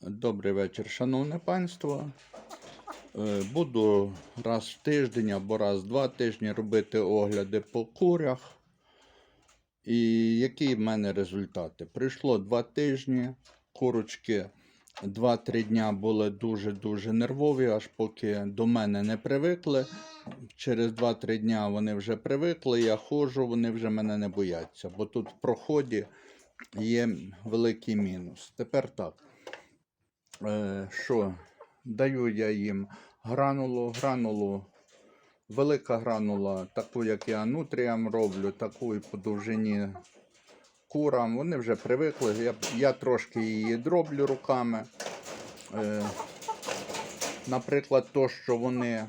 Добрий вечір, шановне панство. Е, Буду раз в тиждень або раз в два тижні робити огляди по курях. І які в мене результати? Прийшло два тижні, курочки 2-3 дня були дуже-дуже нервові, аж поки до мене не привикли. Через 2-3 дня вони вже привикли, я ходжу, вони вже мене не бояться, бо тут в проході є великий мінус. Тепер так. Е, що? Даю я їм гранулу, гранулу, велика гранула, таку, як я нутріям роблю, таку і по довжині курам. Вони вже привикли. Я, я трошки її дроблю руками. Е, наприклад, то, що вони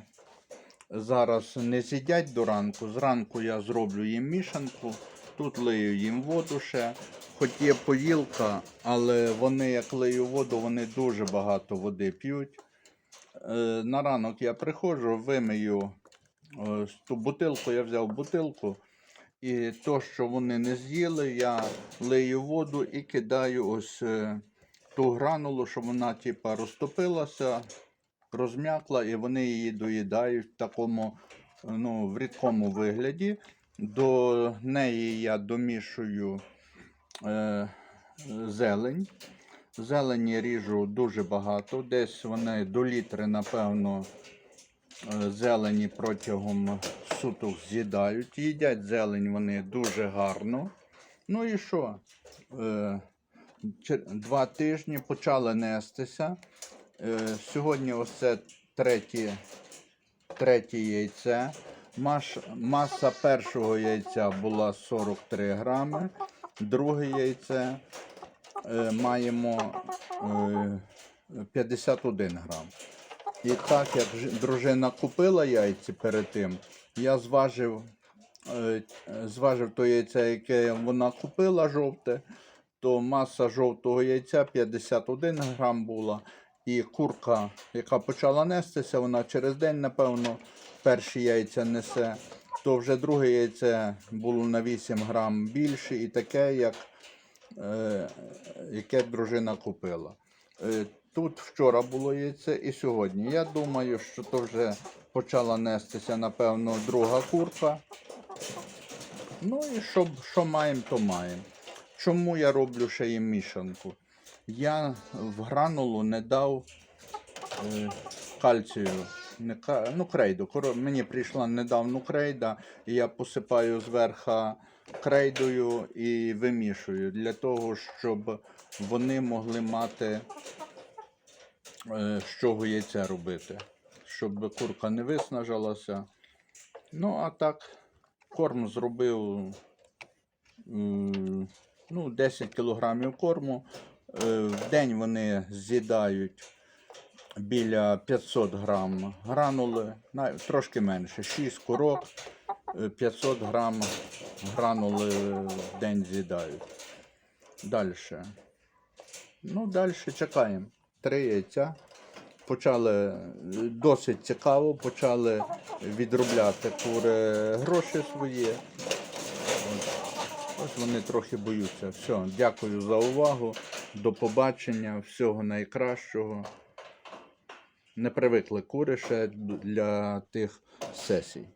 зараз не з'їдять до ранку. Зранку я зроблю їм мішанку, тут лию їм воду ще. Хоч є поїлка, але вони, як лию воду, вони дуже багато води п'ють. Е, на ранок я приходжу, вимию е, ту бутилку, я взяв бутилку. І то, що вони не з'їли, я лию воду і кидаю ось е, ту гранулу, щоб вона типа розтопилася, розм'якла, і вони її доїдають в такому ну, в рідкому вигляді. До неї я домішую е, зелень. Зелені ріжу дуже багато. Десь вони до літри, напевно, е, зелені протягом суток з'їдають. Їдять зелень вони дуже гарно. Ну і що? Е, Два тижні почали нестися. Е, Сьогодні ось це третє, третє яйце. Маса першого яйця була 43 грами, друге яйце е, маємо е, 51 грам. І так як дружина купила яйці перед тим, я зважив, е, зважив то яйце, яке вона купила жовте, то маса жовтого яйця 51 грам була. І курка, яка почала нестися, вона через день, напевно, перші яйця несе, то вже друге яйце було на 8 грам більше і таке, як е, яке дружина купила. Е, Тут вчора було яйце і сьогодні. Я думаю, що то вже почала нестися, напевно, друга курка. Ну і що, що маємо, то маємо. Чому я роблю ще їм мішанку? Я в гранулу не дав е, кальцію. Не, ну, крейду. Мені прийшла недавно крейда, і я посипаю зверху крейдою і вимішую для того, щоб вони могли мати е, з чого яйця робити, щоб курка не виснажилася. Ну, а так, корм зробив м, ну, 10 кілограмів корму. Е, В день вони з'їдають біля 500 грам гранули, трошки менше, 6 курок, е, 500 грам гранули в день з'їдають. Далі. Ну, далі чекаємо. Три яйця. Почали е, досить цікаво, почали відробляти кури гроші свої. Ось, ось вони трохи боються. Все, дякую за увагу. До побачення, всього найкращого. Не привикли кури для тих сесій.